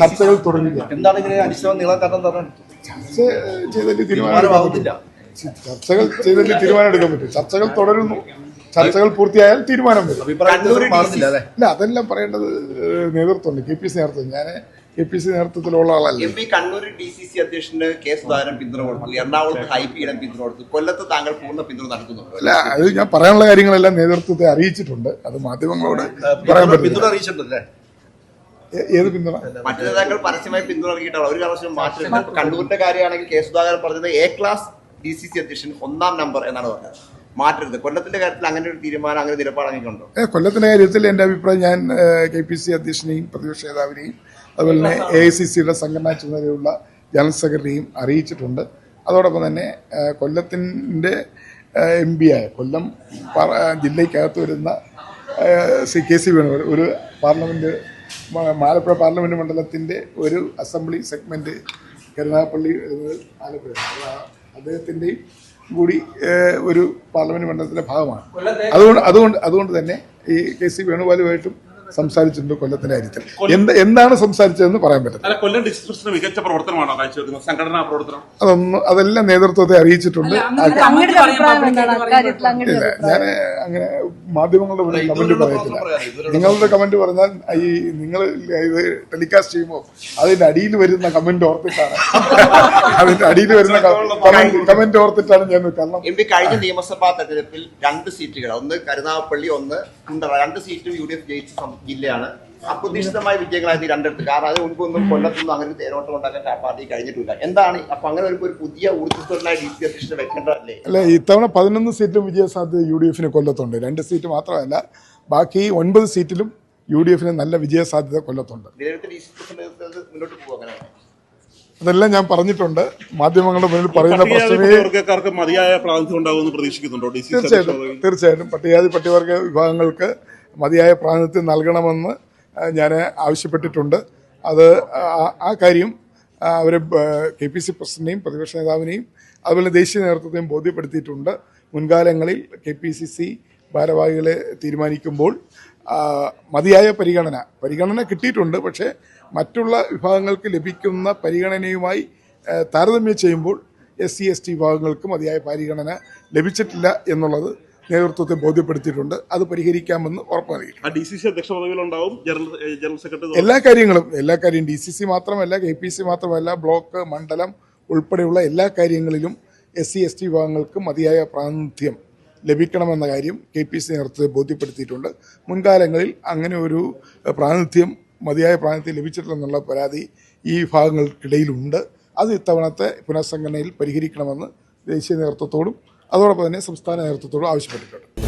ചർച്ചകൾ തുടരുക. എന്താണ് ഇങ്ങനെ അനിശ്ചിതം നീളാൻ കാരണം എന്താണ് ചർച്ച ചെയ്തല്ലേ തീരുമാനം തീരുമാനമാവുന്നില്ല ചർച്ചകൾ ചെയ്തല്ലേ തീരുമാനം എടുക്കാൻ പറ്റും. ചർച്ചകൾ തുടരുന്നു. ചർച്ചകൾ പൂർത്തിയായാൽ തീരുമാനം വരും. ഇല്ല അതെല്ലാം പറയേണ്ടത് നേതൃത്വമുണ്ട്. കെ പി സി നേതൃത്വം. ഞാൻ കെ പി സി നേതൃത്വത്തിലുള്ള ആളല്ല. M P Kannur D C C അധ്യക്ഷന് കെ സുധാകരൻ പിന്തുണ കൊടുത്തു. എറണാകുളത്ത് ഹൈബിയുടെ പിന്തുണ കൊടുത്തു. കൊല്ലത്ത് താങ്കൾ പൂർണ പിന്തുണ നടത്തുന്നുണ്ട് അല്ല അത് ഞാൻ പറയാനുള്ള കാര്യങ്ങളെല്ലാം നേതൃത്വത്തെ അറിയിച്ചിട്ടുണ്ട്. അത് മാധ്യമങ്ങളോട് പറയാൻ പറ്റും പിന്തുണ അറിയിച്ചിട്ടുണ്ട് അറിയിച്ചിട്ടുണ്ടല്ലേ? ഏത് പിന്തുണ? മറ്റു നേതാക്കൾ പരസ്യമായി പിന്തുണക്കിയിട്ടാണ് ഒരു കാരണവശാലും മാറ്റി കണ്ണൂരിന്റെ കാര്യമാണെങ്കിൽ കെ സുധാകരൻ പറഞ്ഞത് A class D C C അധ്യക്ഷൻ ഒന്നാം നമ്പർ എന്നാണ് പറഞ്ഞത്. മാറ്റരുത്. കൊല്ലത്തിന്റെ കാര്യത്തിൽ അങ്ങനെ ഒരു തീരുമാനം അങ്ങനെ നിലപാടങ്ങിയിട്ടുണ്ടോ കൊല്ലത്തിന്റെ കാര്യത്തിൽ എന്റെ അഭിപ്രായം ഞാൻ കെ പി സി അധ്യക്ഷനെയും പ്രതിപക്ഷ നേതാവിനെയും അതുപോലെ തന്നെ എ ഐ സി സിയുടെ സംഘടനാ ചുമതലയുള്ള ജനറൽ സെക്രട്ടറിയും അറിയിച്ചിട്ടുണ്ട്. അതോടൊപ്പം തന്നെ കൊല്ലത്തിന്റെ കൊല്ലത്തിന്റെ എം പി ആയ കൊല്ലം ജില്ലയ്ക്കകത്ത് വരുന്ന സി കെ സി വേണു ഒരു പാർലമെന്റ് ആലപ്പുഴ പാർലമെന്റ് മണ്ഡലത്തിന്റെ ഒരു അസംബ്ലി സെഗ്മെന്റ് കരുനാഗപ്പള്ളി ആലപ്പുഴ. അദ്ദേഹത്തിന്റെയും കൂടി ഒരു പാർലമെന്റ് മണ്ഡലത്തിന്റെ ഭാഗമാണ്. അതുകൊണ്ട് അതുകൊണ്ട് അതുകൊണ്ട് തന്നെ ഈ കെ സി വേണുഗോപാലുമായിട്ടും സംസാരിച്ചിട്ടുണ്ട് കൊല്ലത്തിന്റെ കാര്യത്തിൽ. എന്ത് എന്താണ് സംസാരിച്ചതെന്ന് പറയാൻ പറ്റില്ല അല്ല കൊല്ലം ഡിസ്ട്രിക്ട് മികച്ച പ്രവർത്തനമാണോ കാഴ്ചവെക്കുന്നത്? സംഘടനാ പ്രവർത്തനം? അതൊന്നും അതെല്ലാം നേതൃത്വത്തെ അറിയിച്ചിട്ടുണ്ട്. ഞാൻ അങ്ങനെ മാധ്യമങ്ങളുടെ മുന്നിൽ കമന്റ് പറയത്തില്ല നിങ്ങളുടെ കമന്റ് പറഞ്ഞാൽ ഈ നിങ്ങൾ ഇത് ടെലികാസ്റ്റ് ചെയ്യുമ്പോൾ അതിന്റെ അടിയിൽ വരുന്ന കമന്റ് ഓർത്തിട്ടാണ്. അതിന്റെ അടിയിൽ വരുന്ന കമന്റ് ഓർത്തിട്ടാണ് ഞാൻ കാരണം എം പി കഴിഞ്ഞ നിയമസഭാ തെരഞ്ഞെടുപ്പിൽ രണ്ട് സീറ്റുകൾ ഒന്ന് കരുനാഗപ്പള്ളി ഒന്ന് കുണ്ടറ. രണ്ട് സീറ്റും യു ഡി എഫ് ജയിച്ച ജില്ലയാണ്. അപ്രതീക്ഷിതമായ വിജയങ്ങളായത് രണ്ടിടത്ത്. കാരണം അത് മുൻപൊന്നും കൊല്ലത്തൊന്നും അങ്ങനെ തേരോട്ടം ഉണ്ടാക്കാൻ പാർട്ടി കഴിഞ്ഞിട്ടില്ല. എന്താണ് അപ്പൊ അങ്ങനെ വരുമ്പോൾ ഒരു പുതിയ ഊർജസ്വരനായ ഡി സി അധ്യക്ഷനെ വെക്കേണ്ടതല്ലേ? അല്ല ഇത്തവണ പതിനൊന്ന് സീറ്റിലും വിജയസാധ്യത യു ഡി എഫിന് കൊല്ലത്തുണ്ട്. രണ്ട് സീറ്റ് മാത്രമല്ല ബാക്കി ഒൻപത് സീറ്റിലും യു ഡി എഫിന് നല്ല വിജയസാധ്യത കൊല്ലത്തുണ്ട്. മുന്നോട്ട് പോകും അതെല്ലാം ഞാൻ പറഞ്ഞിട്ടുണ്ട്. മാധ്യമങ്ങളുടെ മുന്നിൽ പറയുന്ന പ്രശ്നമേ മതിയായ പ്രാതിനിധ്യം ഉണ്ടാകുമെന്ന് പ്രതീക്ഷിക്കുന്നുണ്ടോ തീർച്ചയായിട്ടും തീർച്ചയായിട്ടും. പട്ടികജാതി പട്ടികവർഗ വിഭാഗങ്ങൾക്ക് മതിയായ പ്രാതിനിധ്യം നൽകണമെന്ന് ഞാൻ ആവശ്യപ്പെട്ടിട്ടുണ്ട്. അത് ആ- കാര്യം അവർ കെ പി സി പ്രസിഡന്റിനെയും പ്രതിപക്ഷ നേതാവിനെയും അതുപോലെ ദേശീയ നേതൃത്വത്തെയും ബോധ്യപ്പെടുത്തിയിട്ടുണ്ട്. മുൻകാലങ്ങളിൽ കെ പി സി സി ഭാരവാഹികളെ തീരുമാനിക്കുമ്പോൾ മതിയായ പരിഗണന പരിഗണന കിട്ടിയിട്ടുണ്ട്. പക്ഷേ മറ്റുള്ള വിഭാഗങ്ങൾക്ക് ലഭിക്കുന്ന പരിഗണനയുമായി താരതമ്യം ചെയ്യുമ്പോൾ എസ് സി എസ് ടി വിഭാഗങ്ങൾക്ക് മതിയായ പരിഗണന ലഭിച്ചിട്ടില്ല എന്നുള്ളത് നേതൃത്വത്തെ ബോധ്യപ്പെടുത്തിയിട്ടുണ്ട്. അത് പരിഹരിക്കാമെന്ന് ഉറപ്പ് നൽകി ആ ഡി സി സി അധ്യക്ഷ പദവിയിലുണ്ടാവും. ജനറൽ ജനറൽ സെക്രട്ടറി എല്ലാ കാര്യങ്ങളും എല്ലാ കാര്യം ഡി സി സി മാത്രമല്ല കെ പി സി മാത്രമല്ല ബ്ലോക്ക് മണ്ഡലം ഉൾപ്പെടെയുള്ള എല്ലാ കാര്യങ്ങളിലും എസ് സി എസ് ടി വിഭാഗങ്ങൾക്ക് മതിയായ പ്രാതിനിധ്യം ലഭിക്കണമെന്ന കാര്യം കെ പി സി നേതൃത്വത്തെ ബോധ്യപ്പെടുത്തിയിട്ടുണ്ട്. മുൻകാലങ്ങളിൽ അങ്ങനെ ഒരു പ്രാതിനിധ്യം മതിയായ പ്രാതിനിധ്യം ലഭിച്ചിട്ടില്ലെന്നുള്ള പരാതി ഈ വിഭാഗങ്ങൾക്കിടയിലുണ്ട്. അത് ഇത്തവണത്തെ പുനഃസംഘടനയിൽ പരിഹരിക്കണമെന്ന് ദേശീയ നേതൃത്വത്തോടും അതോടൊപ്പം തന്നെ സംസ്ഥാന നേതൃത്വത്തോട് ആവശ്യപ്പെട്ടിട്ടുണ്ട്.